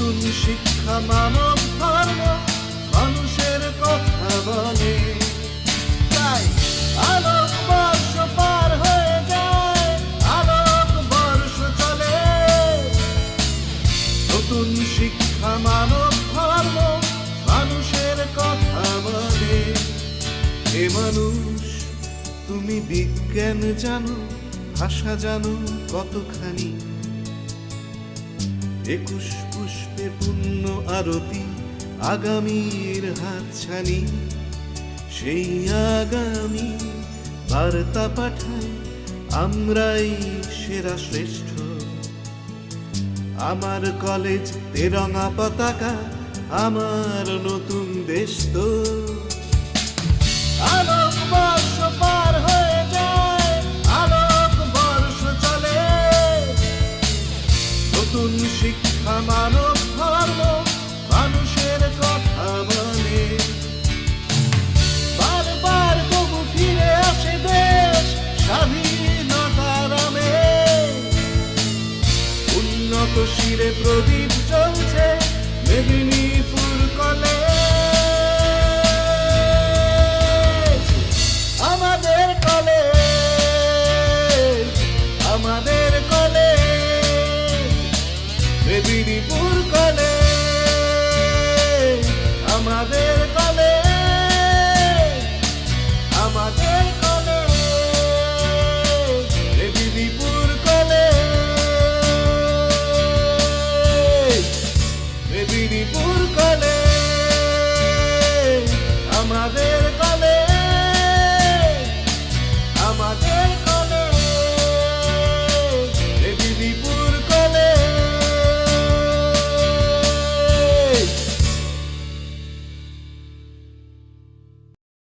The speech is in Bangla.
নতুন শিক্ষা মানব ধর্ম, মানুষের কথা বলে। তাই আলোক বর্ষ পার হয়ে যায়, আলোক বর্ষ চলে। নতুন শিক্ষা মানব ধর্ম, মানুষের কথা বলে। হে মানুষ তুমি বিজ্ঞান জানো, ভাষা জানো কতখানি। একুশ পুষ্পে পূর্ণ আরতি আগামীর হাতছানি। সেই আগামী বার্তা পাঠাই আমরাই সেরা শ্রেষ্ঠ। আমার কলেজ তেরঙা পতাকা, আমার নতুন দেশ তো। আলোক নতুন শিক্ষা মানব ধর্ম, মানুষের কথা বলে। বারবার তবু ফিরে আসে দেশ, স্বাধীনতার আমেজ। উন্নত শিরে প্রদীপ 对你不